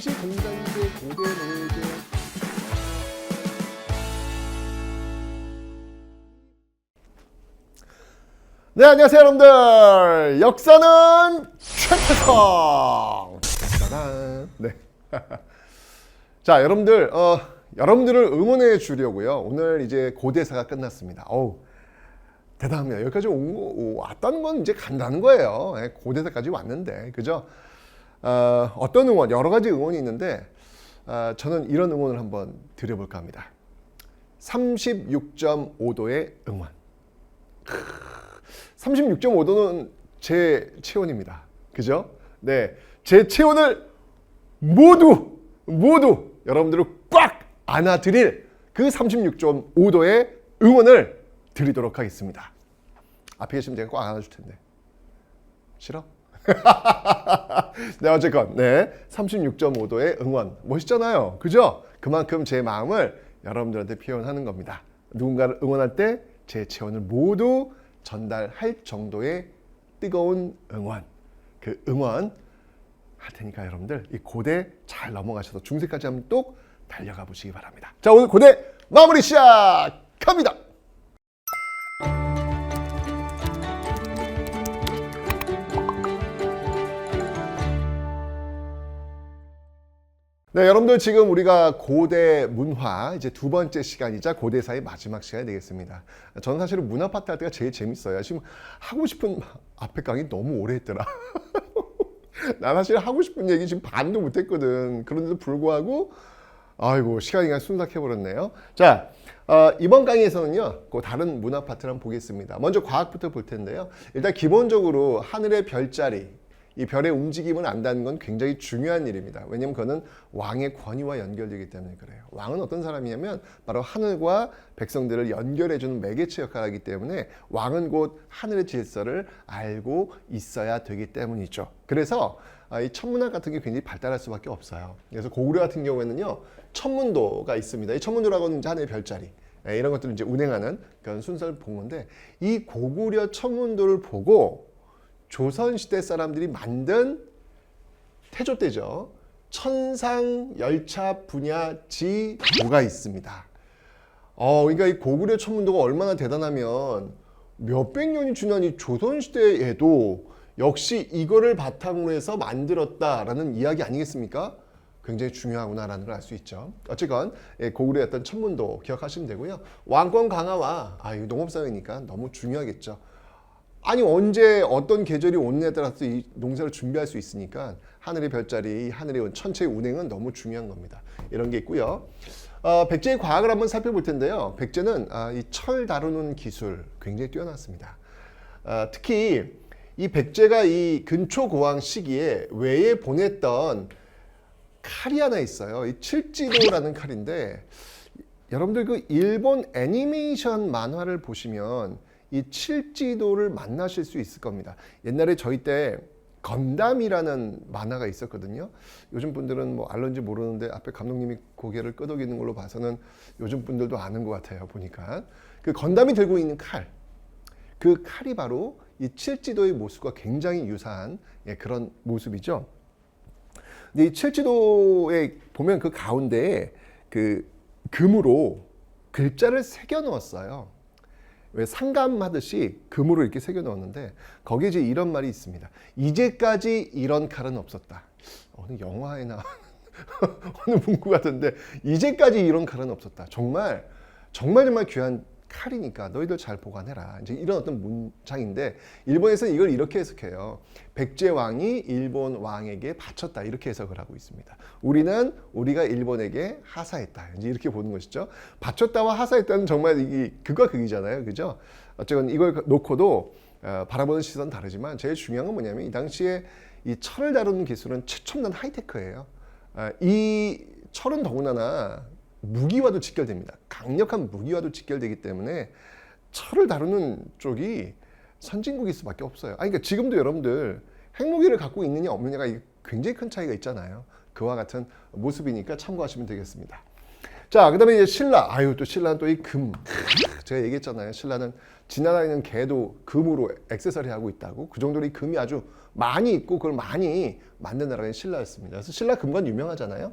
당시 공장제 고대 노예제 네 안녕하세요 여러분들. 역사는 최태성. 네. 자 여러분들 어, 여러분들을 응원해 주려고요. 오늘 이제 고대사가 끝났습니다. 어우 대단합니다. 여기까지 온 거, 왔다는 건 이제 간다는 거예요. 예, 고대사까지 왔는데 그죠 어, 어떤 응원 여러 가지 응원이 있는데 어, 저는 이런 응원을 한번 드려볼까 합니다 36.5도의 응원 36.5도는 제 체온입니다. 그죠? 네. 제 체온을 모두, 모두 여러분들을 꽉 안아드릴 그 36.5도의 응원을 드리도록 하겠습니다. 앞에 계시면 제가 꽉 안아줄 텐데. 싫어? 네, 어쨌건, 네. 36.5도의 응원. 멋있잖아요. 그죠? 그만큼 제 마음을 여러분들한테 표현하는 겁니다. 누군가를 응원할 때 제 체온을 모두 전달할 정도의 뜨거운 응원. 그 응원 할 테니까 여러분들 이 고대 잘 넘어가셔서 중세까지 한번 뚝 달려가 보시기 바랍니다. 자, 오늘 고대 마무리 시작합니다. 네, 여러분들 지금 우리가 고대 문화 이제 두 번째 시간이자 고대사의 마지막 시간이 되겠습니다. 저는 사실은 문화 파트 할 때가 제일 재밌어요. 지금 하고 싶은 앞에 강의 너무 오래 했더라. 나 사실 하고 싶은 얘기 지금 반도 못 했거든. 그런데도 불구하고 아이고 시간이 그냥 순삭해 버렸네요. 자, 어, 이번 강의에서는요, 그 다른 문화 파트를 한번 보겠습니다. 먼저 과학부터 볼 텐데요. 일단 기본적으로 하늘의 별자리, 이 별의 움직임을 안다는 건 굉장히 중요한 일입니다. 왜냐하면 그거는 왕의 권위와 연결되기 때문에 그래요. 왕은 어떤 사람이냐면 바로 하늘과 백성들을 연결해주는 매개체 역할을 하기 때문에 왕은 곧 하늘의 질서를 알고 있어야 되기 때문이죠. 그래서 아, 이 천문학 같은 게 굉장히 발달할 수밖에 없어요. 그래서 고구려 같은 경우에는요, 천문도가 있습니다. 이 천문도라고는 이제 하늘의 별자리. 예, 이런 것들을 이제 운행하는 그런 순서를 본 건데 이 고구려 천문도를 보고 조선시대 사람들이 만든 태조 때죠. 천상 열차 분야지 도가 있습니다. 어, 그러니까 이 고구려 천문도가 얼마나 대단하면 몇백 년이 지난 이 조선시대에도 역시 이거를 바탕으로 해서 만들었다라는 이야기 아니겠습니까? 굉장히 중요하구나라는 걸 알 수 있죠. 어쨌건 예, 고구려의 어떤 천문도 기억하시면 되고요. 왕권 강화와 아, 이 농업사회니까 너무 중요하겠죠. 아니 언제 어떤 계절이 오느냐에 따라서 이 농사를 준비할 수 있으니까 하늘의 별자리, 하늘의 천체의 운행은 너무 중요한 겁니다. 이런 게 있고요. 어, 백제의 과학을 한번 살펴볼 텐데요. 백제는 아, 이철 다루는 기술 굉장히 뛰어났습니다. 아, 특히 이 백제가 이 근초 고왕 시기에 외에 보냈던 칼이 하나 있어요. 이 칠지도라는 칼인데 여러분들 그 일본 애니메이션 만화를 보시면 이 칠지도를 만나실 수 있을 겁니다. 옛날에 저희 때 건담이라는 만화가 있었거든요. 요즘 분들은 뭐 알런지 모르는데 앞에 감독님이 고개를 끄덕이는 걸로 봐서는 요즘 분들도 아는 것 같아요. 보니까 그 건담이 들고 있는 칼, 그 칼이 바로 이 칠지도의 모습과 굉장히 유사한 예, 그런 모습이죠. 근데 이 칠지도에 보면 그 가운데에 그 금으로 글자를 새겨 넣었어요. 왜 상감하듯이 금으로 이렇게 새겨 넣었는데 거기에 이제 이런 말이 있습니다. 이제까지 이런 칼은 없었다. 어느 영화에 나 어느 문구 같은데 이제까지 이런 칼은 없었다. 정말 정말 정말 귀한 칼이니까 너희들 잘 보관해라. 이제 이런 어떤 문장인데 일본에서는 이걸 이렇게 해석해요. 백제 왕이 일본 왕에게 바쳤다 이렇게 해석을 하고 있습니다. 우리는 우리가 일본에게 하사했다. 이제 이렇게 보는 것이죠. 바쳤다와 하사했다는 정말 이게 극과 극이잖아요, 그죠? 어쨌건 이걸 놓고도 어, 바라보는 시선 다르지만 제일 중요한 건 뭐냐면 이 당시에 이 철을 다루는 기술은 최첨단 하이테크예요. 어, 이 철은 더군다나 무기와도 직결됩니다. 강력한 무기와도 직결되기 때문에 철을 다루는 쪽이 선진국일 수밖에 없어요. 아, 그러니까 지금도 여러분들 핵무기를 갖고 있느냐 없느냐가 굉장히 큰 차이가 있잖아요. 그와 같은 모습이니까 참고하시면 되겠습니다. 자, 그 다음에 이제 신라. 아유, 또 신라는 또 이 금. 제가 얘기했잖아요. 신라는 지나다니는 개도 금으로 액세서리 하고 있다고. 그 정도로 이 금이 아주 많이 있고 그걸 많이 만든 나라가 신라였습니다. 그래서 신라 금관 유명하잖아요.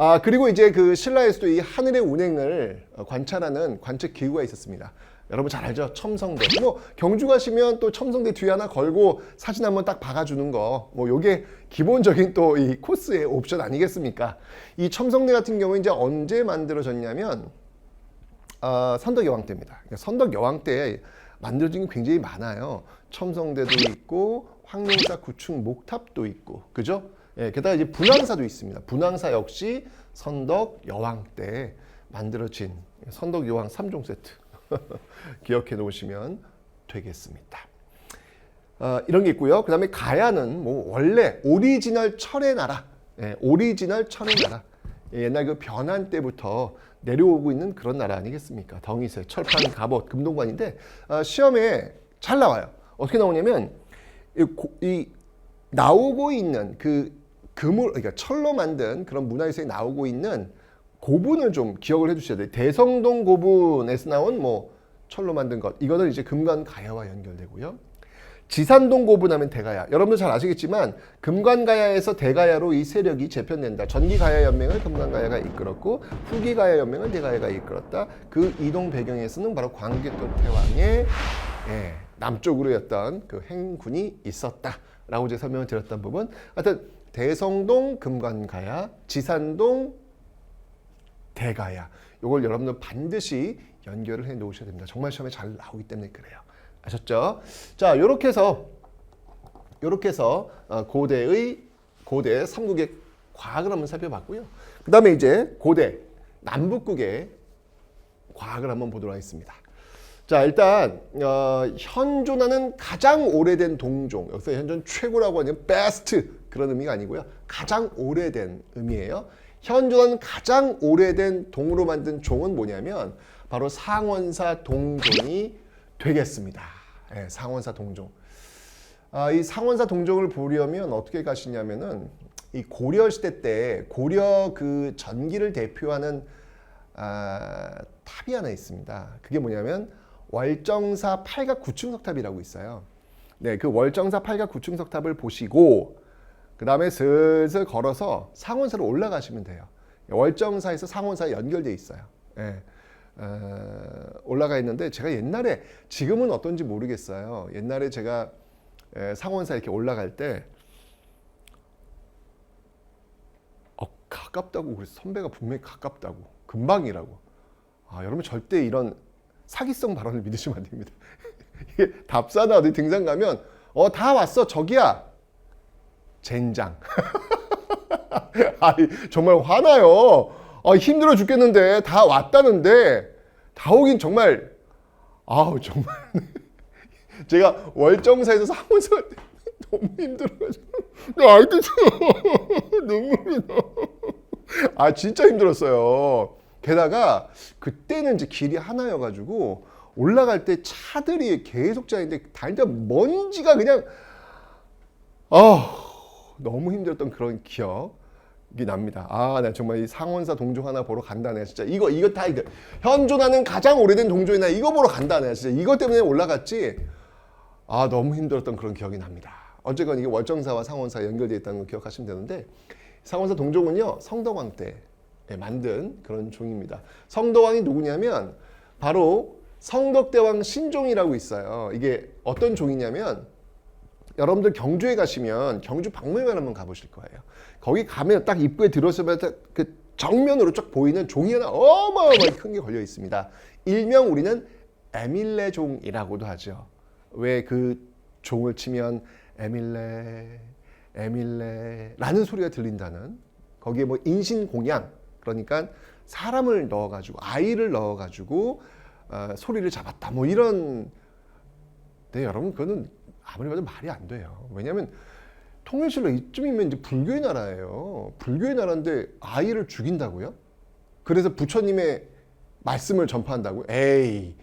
아, 그리고 이제 그 신라에서도 이 하늘의 운행을 어, 관찰하는 관측 기구가 있었습니다. 여러분 잘 알죠? 첨성대. 뭐 경주 가시면 또 첨성대 뒤에 하나 걸고 사진 한번 딱 박아주는 거. 뭐 요게 기본적인 또 이 코스의 옵션 아니겠습니까? 이 첨성대 같은 경우 이제 언제 만들어졌냐면 어, 선덕 여왕 때입니다. 그러니까 선덕 여왕 때 만들어진 게 굉장히 많아요. 첨성대도 있고 황룡사 구축 목탑도 있고, 그죠? 예, 게다가 이제 분황사도 있습니다. 분황사 역시 선덕 여왕 때 만들어진 선덕 여왕 3종 세트 기억해 놓으시면 되겠습니다. 어, 이런 게 있고요. 그 다음에 가야는 뭐 원래 오리지널 철의 나라, 예, 오리지널 철의 나라. 예, 옛날 그 변한 때부터 내려오고 있는 그런 나라 아니겠습니까? 덩이세, 철판, 갑옷, 금동관인데 어, 시험에 잘 나와요. 어떻게 나오냐면 이, 고- 이 나오고 있는 그 금을 그러니까 철로 만든 그런 문화유산이 나오고 있는 고분을 좀 기억을 해주셔야 돼요. 대성동 고분에서 나온 뭐 철로 만든 것 이거는 이제 금관 가야와 연결되고요. 지산동 고분하면 대가야. 여러분들 잘 아시겠지만 금관가야에서 대가야로 이 세력이 재편된다. 전기가야 연맹을 금관가야가 이끌었고 후기가야 연맹을 대가야가 이끌었다. 그 이동 배경에서는 바로 광개토 태왕의 예, 남쪽으로였던 그 행군이 있었다라고 제가 설명을 드렸던 부분. 하여튼 대성동 금관가야, 지산동 대가야. 이걸 여러분들 반드시 연결을 해 놓으셔야 됩니다. 정말 시험에 잘 나오기 때문에 그래요. 아셨죠? 자, 이렇게 해서 이렇게 해서 어, 고대의 고대 삼국의 과학을 한번 살펴봤고요. 그 다음에 이제 고대 남북국의 과학을 한번 보도록 하겠습니다. 자, 일단 어, 현존하는 가장 오래된 동종. 여기서 현존 최고라고 하는 베스트 그런 의미가 아니고요. 가장 오래된 의미예요. 현존하는 가장 오래된 동으로 만든 종은 뭐냐면 바로 상원사 동종이 되겠습니다. 예, 상원사 동종. 아, 이 상원사 동종을 보려면 어떻게 가시냐면은 이 고려 시대 때 고려 그 전기를 대표하는 아, 탑이 하나 있습니다. 그게 뭐냐면 월정사 팔각 구층석탑이라고 있어요. 네, 그 월정사 팔각 구층석탑을 보시고 그 다음에 슬슬 걸어서 상원사로 올라가시면 돼요. 월정사에서 상원사 연결돼 있어요. 예. 어, 올라가 있는데 제가 옛날에 지금은 어떤지 모르겠어요. 옛날에 제가 에, 상원사 이렇게 올라갈 때 어, 가깝다고 그래서 선배가 분명히 가깝다고 금방이라고. 아 여러분 절대 이런 사기성 발언을 믿으시면 안 됩니다. 답사나 어디 등산 가면 어 다 왔어 저기야 젠장. 아니 정말 화나요. 아, 힘들어 죽겠는데 다 왔다는데 다 오긴 정말 아우 정말 제가 월정사에서 때 너무 힘들어가지고 아이고 눈물이 나. 아 진짜 힘들었어요. 게다가 그때는 이제 길이 하나여가지고 올라갈 때 차들이 계속 자는데 다니다 먼지가 그냥 아 너무 힘들었던 그런 기억이 납니다. 아, 나 정말 이 상원사 동종 하나 보러 간다네. 진짜 이거 이거 다 이거 현존하는 가장 오래된 동종이나 이거 보러 간다네. 진짜 이것 때문에 올라갔지. 아, 너무 힘들었던 그런 기억이 납니다. 어쨌건 이게 월정사와 상원사 연결되어 있다는 걸 기억하시면 되는데 상원사 동종은요 성덕왕 때 만든 그런 종입니다. 성덕왕이 누구냐면 바로 성덕대왕 신종이라고 있어요. 이게 어떤 종이냐면 여러분들 경주에 가시면 경주 박물관 한번 가보실 거예요. 거기 가면 딱 입구에 들어서면 딱그 정면으로 쫙 보이는 종이 하나 어마어마하게 큰 게 걸려 있습니다. 일명 우리는 에밀레 종이라고도 하죠. 왜 그 종을 치면 에밀레 에밀레라는 소리가 들린다는 거기에 뭐 인신 공양 그러니까 사람을 넣어가지고 아이를 넣어가지고 어, 소리를 잡았다 뭐 이런 네 여러분 그거는 아무리 봐도 말이 안 돼요. 왜냐하면 통일신라 이쯤이면 이제 불교의 나라예요. 불교의 나라인데 아이를 죽인다고요? 그래서 부처님의 말씀을 전파한다고? 에이,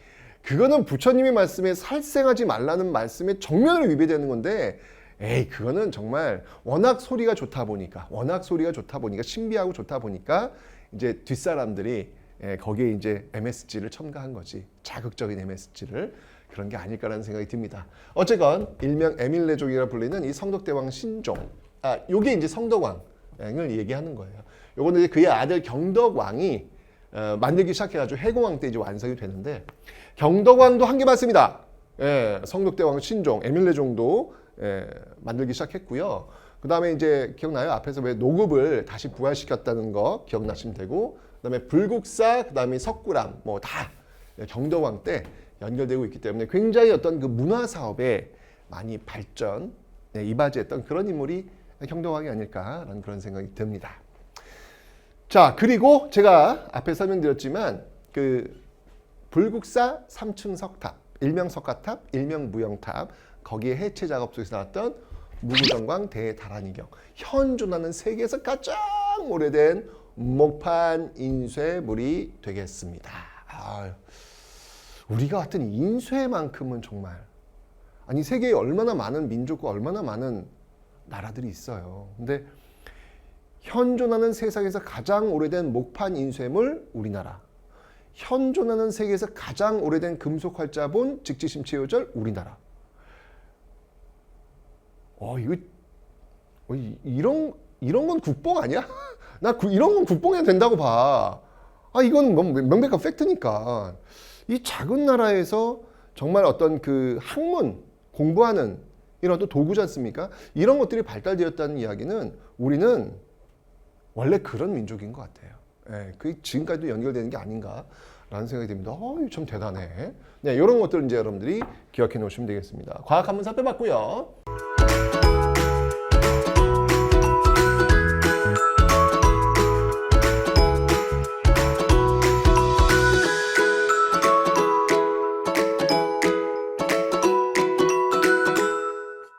그거는 부처님의 말씀에 살생하지 말라는 말씀에 정면으로 위배되는 건데, 에이, 그거는 정말 워낙 소리가 좋다 보니까, 워낙 소리가 좋다 보니까, 신비하고 좋다 보니까, 이제 뒷사람들이 예, 거기에 이제 MSG를 첨가한 거지 자극적인 MSG를 그런 게 아닐까라는 생각이 듭니다. 어쨌건 일명 에밀레족이라 불리는 이 성덕대왕 신종 아 요게 이제 성덕왕을 얘기하는 거예요. 요거는 이제 그의 아들 경덕왕이 어, 만들기 시작해가지고 해공왕 때 이제 완성이 되는데 경덕왕도 한 개 맞습니다. 예, 성덕대왕 신종 에밀레종도 예, 만들기 시작했고요. 그 다음에 이제 기억나요? 앞에서 왜 노급을 다시 부활시켰다는 거 기억나시면 되고, 그 다음에 불국사, 그 다음에 석굴암, 뭐 다 경덕왕 때 연결되고 있기 때문에 굉장히 어떤 그 문화 사업에 많이 발전, 네, 이바지했던 그런 인물이 경덕왕이 아닐까라는 그런 생각이 듭니다. 자, 그리고 제가 앞에 설명드렸지만 그 불국사 3층 석탑, 일명 석가탑, 일명 무영탑, 거기에 해체 작업 속에서 나왔던 무구정광 대다란이경 현존하는 세계에서 가장 오래된 목판 인쇄물이 되겠습니다. 아유, 우리가 같은 인쇄만큼은 정말 아니 세계에 얼마나 많은 민족과 얼마나 많은 나라들이 있어요. 근데 현존하는 세상에서 가장 오래된 목판 인쇄물 우리나라. 현존하는 세계에서 가장 오래된 금속 활자본 직지심체 요절 우리나라. 어 이거 어, 이- 이런 이런 건 국뽕 아니야? 나 구- 이런 건 국뽕해야 된다고 봐. 아 이건 뭐 명백한 팩트니까 이 작은 나라에서 정말 어떤 그 학문 공부하는 이런 또 도구지 않습니까? 이런 것들이 발달되었다는 이야기는 우리는 원래 그런 민족인 것 같아요. 예, 그 지금까지도 연결되는 게 아닌가라는 생각이 듭니다. 어, 이거 참 대단해. 네, 이런 것들 이제 여러분들이 기억해 놓으시면 되겠습니다. 과학 한번 살펴봤고요.